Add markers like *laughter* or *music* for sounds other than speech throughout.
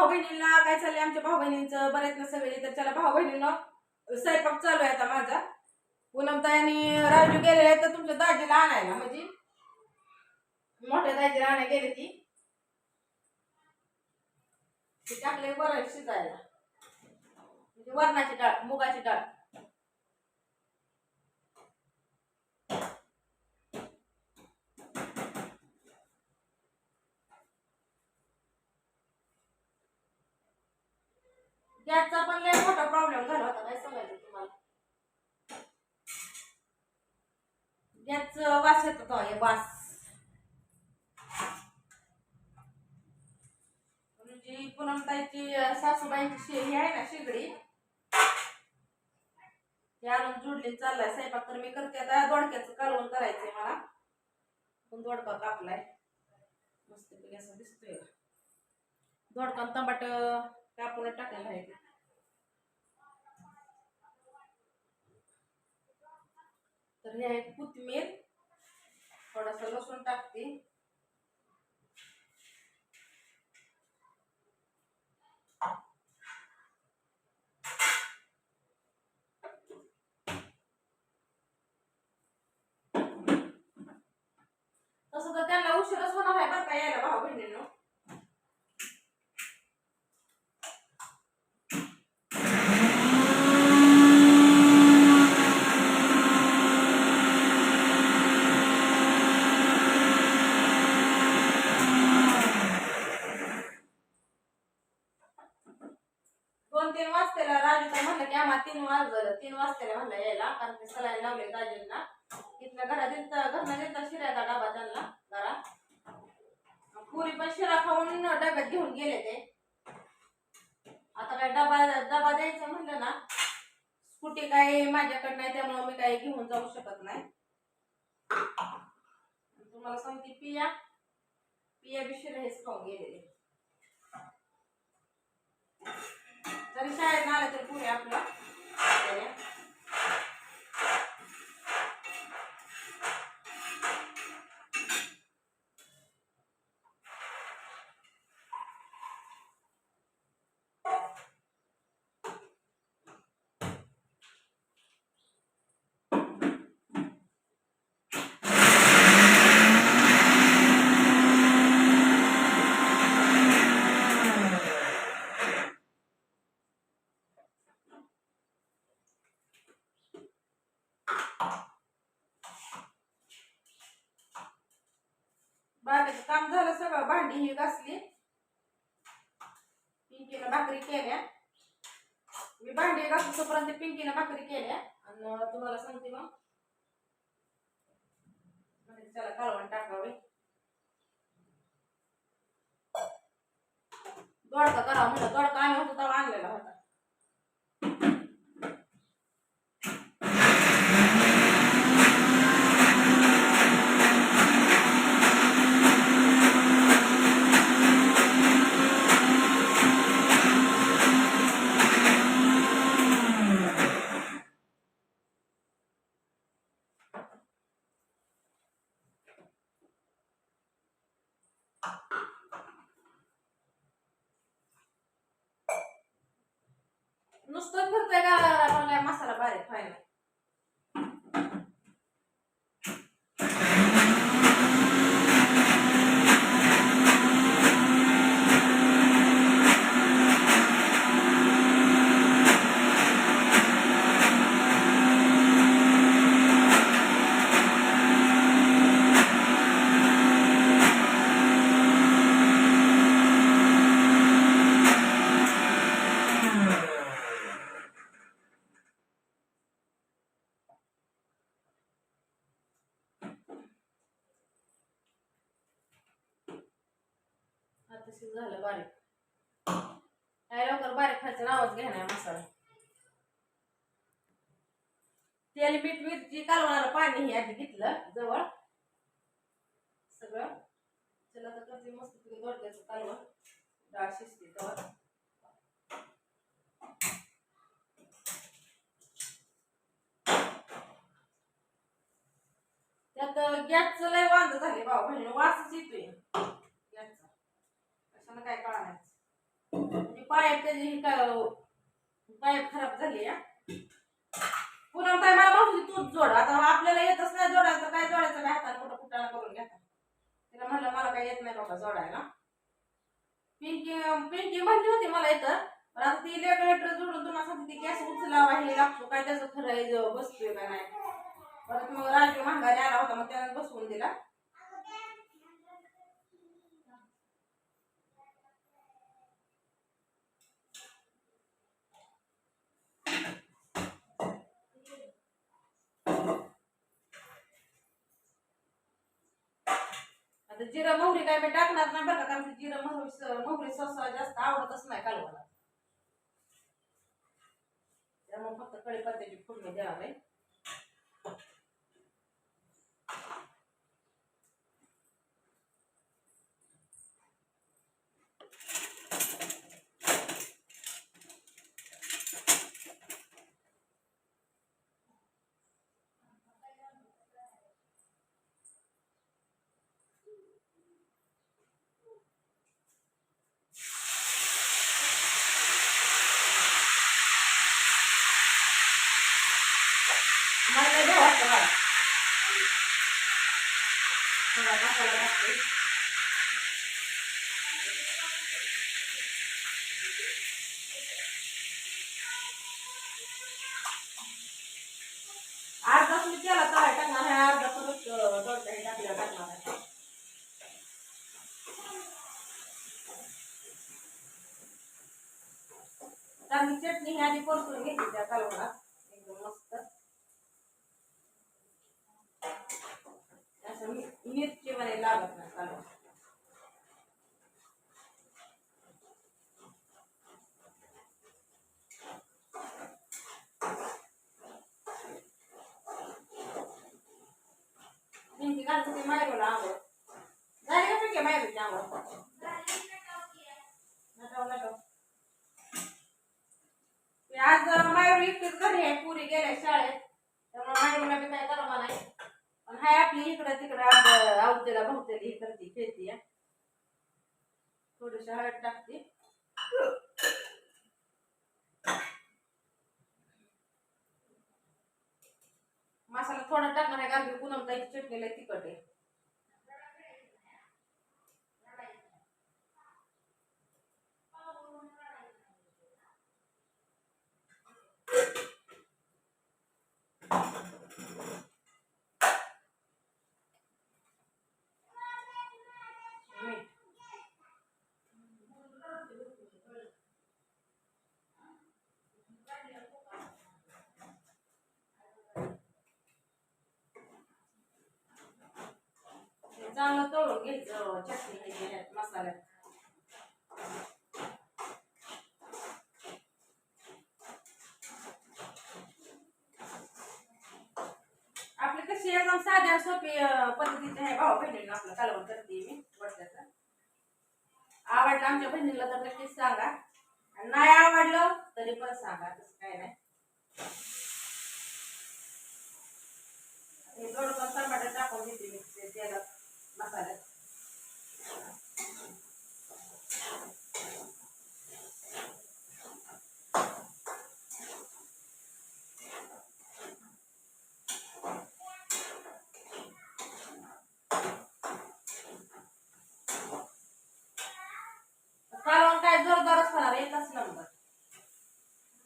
भाऊ बहिणीला काय चाललंय आमच्या भाऊ बहिणींचं बऱ्याच ना तर चला भाऊ बहिणीनं स्वयंपाक चालू आहे आता माझा. पूनमताई आणि राजू गेलेले आहेत तर तुमच्या दाजीला आणायला. म्हणजे मोठ्या दाजीला आणायला गेली ती. ती टाकले बरं शिजायला. म्हणजे वरणाची डाळ मुगाची डाळ. गॅसचा पण लय मोठा प्रॉब्लेम झाला होता काय सांगायचं तुम्हाला. गॅसचं वास येत होता हे वास. म्हणजे जी पूनमताईची सासूबाईची शे ही आहे ना शेगडी. ते आणून जुडली चाललाय स्वयंपाक तर मी करते. आता दोडक्याचं कालवण करायचंय मला. पण दोडका कापलाय. मस्त असं दिसतोय. दोडका आणि टमाट कापून टाकायला आहे तर हे आहे कोथिंबीर. थोडासा लसूण टाकते. तसं तर त्यांना उशीरच होणार आहे बरं का यायला भाऊ बहिणीनं दोन तीन वाजतेला राजूचा म्हणलं की आम्हाला तीन वाजलं तीन वाजतेला म्हणलं यायला कारण ते सलाईन लावले दाजींना इथल्या घरात दिलता घरनं दिलता शिऱ्याचा डबा त्यांना घरा पुरी पण शिरा खाऊन डब्यात घेऊन गेले ते आता काय डबा डबा द्यायचा म्हणलं ना स्कूटी काय माझ्याकडे नाही त्यामुळे मी काही घेऊन जाऊ शकत नाही. तुम्हाला सांगते पिया. पिया बी हेच खाऊन गेलेले. जरी शाळेत आलं तर पुढे आपलं आपल्याला. बाकीचं काम झालं सगळं भांडी ही घासली. पिंकीनं भाकरी केल्या. मी भांडी घासूपर्यंत पिंकीनं भाकरी केल्या. आणि तुम्हाला सांगते मग. म्हणजे त्याला कालवण टाकावे. दोडका करा म्हणलं. दोडका आम्ही होतो नुसतं फिरतोय का मला मसाला बारीक व्हायला आता तशी झालं बारीक काय लवकर बारीक खायचं नावच घेणार मसाला. तेल मीठ मिरची कालवणाला पाणी हे आधी घेतलं जवळ. सगळं. चला तर करते मस्त तुम्ही दोडक्याचं कालवण. डाळ शिजते तेव्हा त्यात गॅसचं लय वांद झाले भाऊ बहिणी वासच येतोय. गॅसचा. कशाला काय कळा नाही पाईप त्याची काय पाईप खराब झाली पुन्हा काय मला मावशी तूच जोड. आता आपल्याला येतच नाही जोडायचं काय जोडायचं? काय हाताने कुठं कुठं करून घ्या तिला म्हणलं मला काय येत नाही बाबा जोडायला. पिंकी पिंकी म्हणली होती मला इथं पण आता ती रेग्युलेटर जोडून तुम्हाला सांगते ती गॅस उचलावा हे लागतो काय त्याचं खरं आहे बसतोय का नाही? परत मग राजू महागारी आला होता मग त्यानं बसवून दिला. आता जिरं मोहरी काय मी टाकणार नाही बरं का? कारण की जिरं मोहरी मोहरी ससा जास्त आवडतच नाही कालवाला त्यामुळे फक्त कढीपत्त्याची फोडणी द्यावे मला लय भाव वाटतं मला थोडा मसाला टाकते अर्धा तुम्ही त्याला तळाय टाकणार आहे अर्धा परत दोडका टाकणार आहे. तर मी चटणी ही आधी परतून घेतली त्या कालवणात एकदम मस्त असं मी- मिरची मध्ये लागत नाही कालवण पिंकी घालते ते मायरूला आवड झाली का पिंकी मायरूची आवड आज मायूर एकटीच घरी आहे पुरी गेल्या शाळेत. त्यामुळे मायूरला बी काय करावं नाही. पण हाय आपली इकडं तिकडं. आज आवतेला हे ही करते खेळती थोडीशी हळद टाकते मसाला थोडा टाकणार आहे कारण की पुनम ताई चटणीला तिखट आहे मीठ चांगलं तळून घ्यायचं चटणी हे ह्याच्यात, मसाल्यात. आपली कशी एकदम साध्या सोपी पद्धतीचे आहे भाऊ बहिणीला आपलं कालवण करते मी वर्षाचं आवडलं आमच्या बहिणीला तर नक्कीच सांगा. आणि नाही आवडलं तरी पण सांगा तसं काय नाही.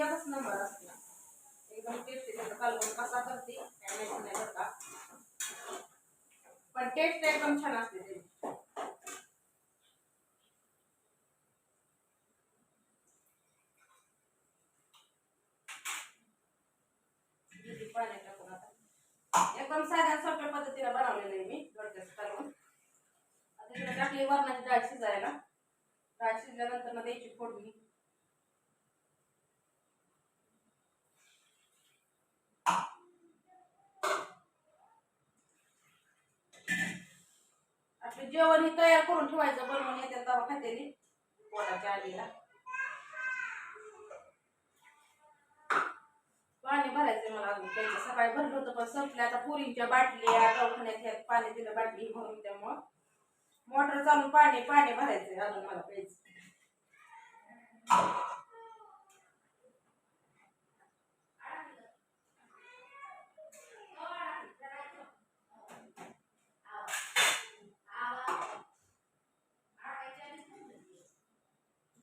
एकच नंबर असते एकदम टेस्टी त्याचा कालवण कसा करते काय माहिती नाही बरं का. पण टेस्ट एकदम छान असते त्याची पाणी टाकून आता? एकदम साध्या सोप्या पद्धतीने बनवलेलं आहे मी दोडक्याचं कालवण टाकली वरणाची डाळ शिजायला. डाळ शिजल्यानंतर मग द्यायची फोडणी. जेवण हे तयार करून ठेवायचं. बनवून येते तवा खात्याने. पोटाच्या आधीला पाणी भरायचं मला अजून. प्यायचं सकाळी भरलं होतं पण संपलं आता पुरींच्या बाटल्या दवाखान्यात ह्यात पाणी दिलं बाटली भरून त्यामुळं. मोटर चालून पाणी पाणी भरायचंय अजून मला प्यायचं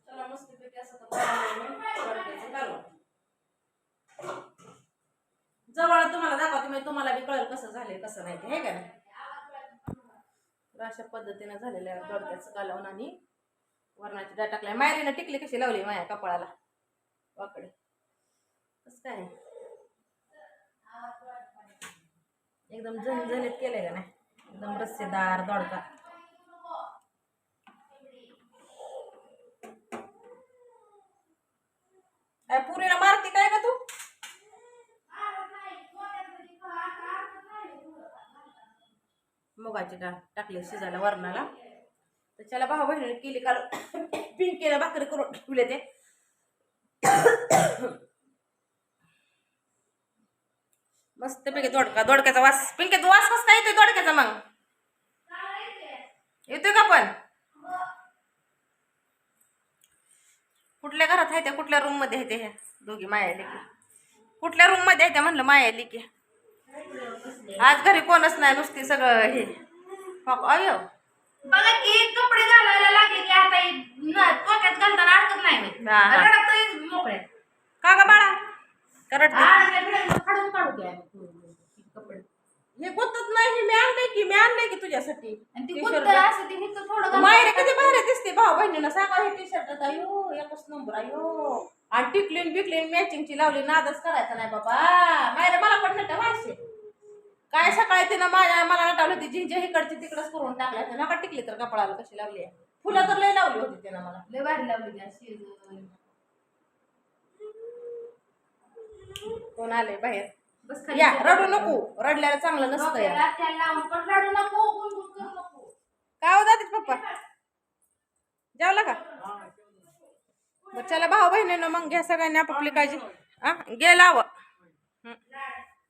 चला मस्तपैकी असं तर बनवलंय मी. तडक्याचं कालवण. जवळ तुम्हाला दाखवते म्हणजे तुम्हाला बी झाले कसं नाही ते हे का? नाही तर अशा पद्धतीनं झालेलं आहे दोडक्याचं कालवण आणि वरणाची डाळ टाकल्या मायरीनं टिकली कशी लावली माया कपाळाला? वाकडे. कसं काय? एकदम झणझणीत केलंय का नाही? एकदम रस्सेदार दोडका पुरीला मारती काय का मुगाची डाळ टाकली शिजायला वरणाला. तर त्याला भाऊ बहिणीने केली काल *coughs* पिंकीला भाकरी करून ठेवले ते. *coughs* मस्त पैकी दोडका दोडक्याचा वास. पिंके वास कसा येतोय दोडक्याचा मग? येतोय का पण? कुठल्या घरात आहे त्या? कुठल्या रूममध्ये आहे ते ह्या? दोघी माया लेकी. कुठल्या रूममध्ये आहे त्या? म्हणलं माया लेकी. आज घरी कोणच नाही नुसती सगळं हे. हो, अयो. बघा की कपडे घालायला लागले की आता घालताना अडकत नाही मी का ग बाळा? काढू कपडे. हे गोतच नाही मी आणलंय की मी आणलंय की तुझ्यासाठी? मायरे किती भारी दिसते भाऊ बहिणीनं. सांगा हे टी शर्ट अयो एकच नंबर अयो. आणि टिकलीन बिकलीन मॅचिंगची लावली नादच करायचा नाही बाबा. मायरे मला पण नट वाशे काय सकाळी तिनं माझ्या मला नटावली होती जिंजे इकडची तिकडच करून टाकल्या ते नका टिकली तर कपडाला कशी लावली आहे. फुलं तर लय लावली होती तिनं मला. लय भारी लावली अशी. कोण आले बाहेर? बस या. रडू नको. रडल्याला चांगलं नसतं या. रडू नको गुणगुण करू नको. काय हो दादीच पप्पा? जेवला का? बरं चला भाऊ बहिणीनं मग घ्या सगळ्यांनी आपापली काळजी. हा गेला व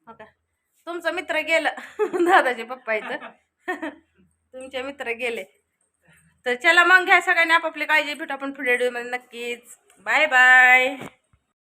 हो का? तुमचं मित्र गेलं. दादाचे पप्पा इथं. तुमचे मित्र गेले. तर चला मग घ्या सगळ्यांनी आपापली काळजी भेटू आपण पुढे व्हिडिओमध्ये नक्कीच. Bye bye